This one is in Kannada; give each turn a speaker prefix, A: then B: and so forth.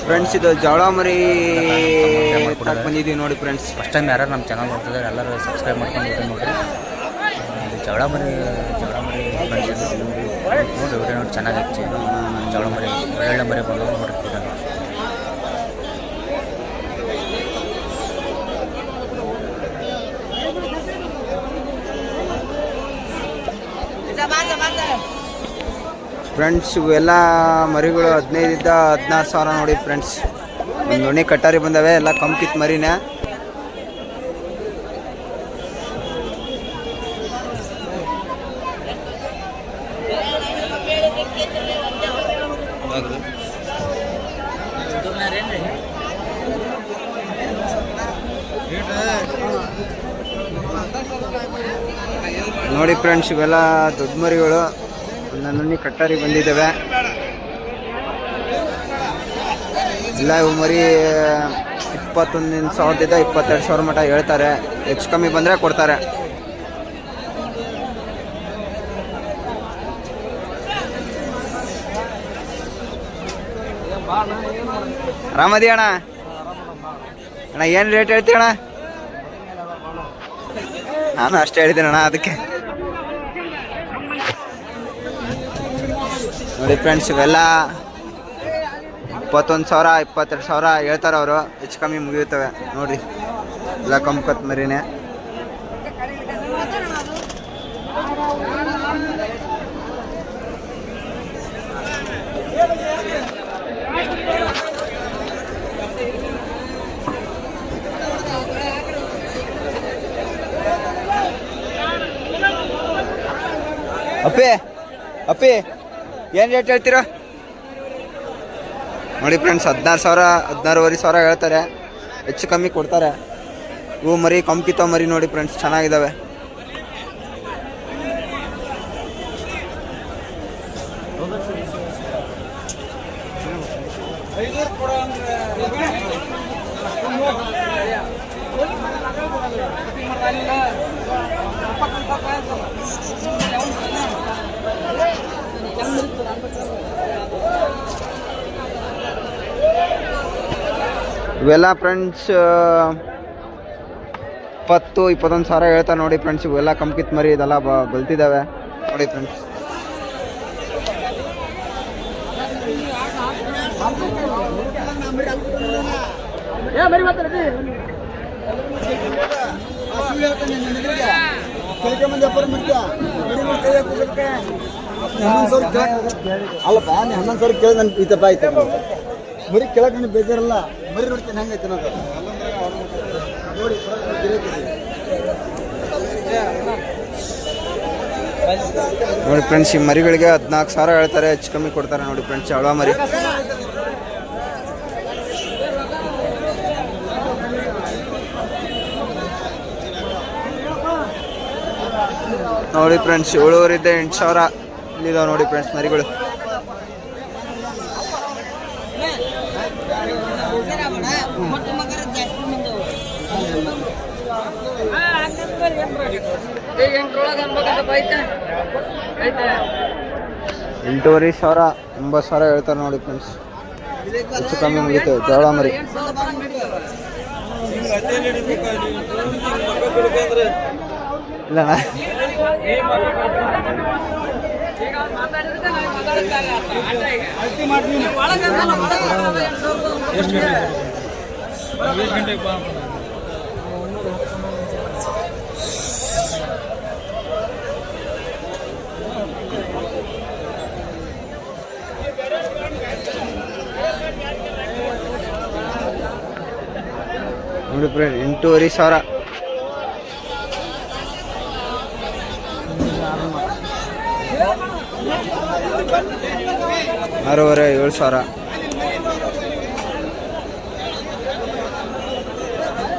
A: ಫ್ರೆಂಡ್ಸ್ ಇದು ಜವಳ ಮರಿ ಬಂದಿದ್ದೀವಿ ನೋಡಿ ಫ್ರೆಂಡ್ಸ್
B: ಫಸ್ಟ್ ಟೈಮ್ ಯಾರು ನಮ್ಮ ಚಾನಲ್ ನೋಡ್ತಿದ್ದಾರೆ ಎಲ್ಲರೂ ಸಬ್ಸ್ಕ್ರೈಬ್ ಮಾಡ್ಕೊಂಡು ನೋಡ್ರಿ. ಇದು ಜವಳ ಮರಿ ಜವಳ ಮರಿ ನೋಡಿ ವಿಡಿಯೋ ನೋಡಿ ಚೆನ್ನಾಗಿ ಜವಳ ಮರಿ ಒಳ್ಳೆ ಮರಿ ಬಂದು ನೋಡ್ರಿ ವಿಡಿಯೋ ನೋಡಿ
A: ಫ್ರೆಂಡ್ಸ್ ಇವೆಲ್ಲ ಮರಿಗಳು ಹದಿನೈದಿಂದ ಹದಿನಾರು ಸಾವಿರ ನೋಡಿ ಫ್ರೆಂಡ್ಸ್ ಒಂದು ನುಣಿ ಕಟ್ಟಾರಿ ಬಂದವೆ, ಎಲ್ಲ ಕಂಕಿತ್ ಮರಿನೇ. ನೋಡಿ ಫ್ರೆಂಡ್ಸ್ ಇವೆಲ್ಲ ದೊಡ್ಡ ಮರಿಗಳು. ನುಣಿ ಕಟ್ಟಾರಿ ಬಂದಿದ್ದಾವೆ. ಇಲ್ಲ ಇವು ಮರಿ ಇಪ್ಪತ್ತೊಂದು ಸಾವಿರದಿಂದ ಇಪ್ಪತ್ತೆರಡು ಸಾವಿರ ಮಟ್ಟ ಹೇಳ್ತಾರೆ. ಹೆಚ್ಚು ಕಮ್ಮಿ ಬಂದರೆ ಕೊಡ್ತಾರೆ. ಆರಾಮದಿ ಅಣ್ಣ? ಅಣ್ಣ, ಏನು ರೇಟ್ ಹೇಳ್ತೀಯಣ್ಣ? ನಾನು ಅಷ್ಟೇ ಹೇಳಿದ್ದೀನಿ ಅಣ್ಣ ಅದಕ್ಕೆ. ನೋಡಿ ಫ್ರೆಂಡ್ಸ್, ಇವೆಲ್ಲ ಇಪ್ಪತ್ತೊಂದು ಸಾವಿರ, ಇಪ್ಪತ್ತೆರಡು ಸಾವಿರ ಹೇಳ್ತಾರೆ ಅವರು. ಹೆಚ್ಚು ಕಮ್ಮಿ ಮುಗಿಯುತ್ತವೆ. ನೋಡಿ, ಎಲ್ಲ ಕಂಪತ್ ಮರಿನೇ ಅಪ್ಪಿ ಅಪ್ಪಿ. ಏನು ರೇಟ್ ಹೇಳ್ತೀರಾ? ನೋಡಿ ಫ್ರೆಂಡ್ಸ್ ಹದಿನಾರು ಸಾವಿರ, ಹದಿನಾರುವರೆ ಸಾವಿರ ಹೇಳ್ತಾರೆ. ಹೆಚ್ಚು ಕಮ್ಮಿ ಕೊಡ್ತಾರೆ. ಹೂ ಮರಿ, ಕಂಪಿತ ಮರಿ ನೋಡಿ ಫ್ರೆಂಡ್ಸ್ ಚೆನ್ನಾಗಿದ್ದಾವೆ ಇವೆಲ್ಲ ಫ್ರೆಂಡ್ಸ್ ಇಪ್ಪತ್ತು, ಇಪ್ಪತ್ತೊಂದು ಸಾವಿರ ಹೇಳ್ತಾರೆ ನೋಡಿ ಫ್ರೆಂಡ್ಸ್ ಇವೆಲ್ಲ ಕಂಕಿತ್ ಮರಿ, ಇದೆಲ್ಲ ಬಲ್ತಿದ್ದಾವೆ ನೋಡಿ ಫ್ರೆಂಡ್ಸ್
C: ಅಲ್ಲಪ್ಪ ಹನ್ನೊಂದು ಸಾವಿರ ಕೇಳಿ ಈ ತಪ್ಪ ಆಯ್ತು. ಮರಿ ಕೇಳಕ್ಕೆ ನನಗೆ ಬೇಜಾರಲ್ಲ. ಮರಿ ನೋಡ್ತೀನಿ, ಹೆಂಗೆ ತಿನ್ನೋದು ನೋಡಿ.
A: ನೋಡಿ ಫ್ರೆಂಡ್ಸ್ ಈ ಮರಿಗಳಿಗೆ ಹದಿನಾಲ್ಕು ಸಾವಿರ ಹೇಳ್ತಾರೆ, ಹೆಚ್ಚು ಕಮ್ಮಿ ಕೊಡ್ತಾರೆ ನೋಡಿ ಫ್ರೆಂಡ್ಸ್ ಅವಳ ಮರಿ. ನೋಡಿ ಫ್ರೆಂಡ್ಸ್ ಏಳುವರಿದ್ದೆ ಎಂಟು ಸಾವಿರ ಇಲ್ಲಿದಾವೆ ನೋಡಿ ಫ್ರೆಂಡ್ಸ್ ಮರಿಗಳು. ಎಂಟೂವರೆ ಸಾವಿರ ಒಂಬತ್ತು ಸಾವಿರ ಹೇಳ್ತಾರೆ ನೋಡಿ ಫ್ರೆಂಡ್ಸ್ ಹೆಚ್ಚು ಕಮ್ಮಿ ಮುಗಿತು ಜವಳ ಮರಿ ಇಲ್ಲ ನೋಡಿ ಫ್ರೆಂಡ್ ಎಂಟೂವರೆ ಸಾವಿರ ಆರೂವರೆ ಏಳು ಸಾವಿರ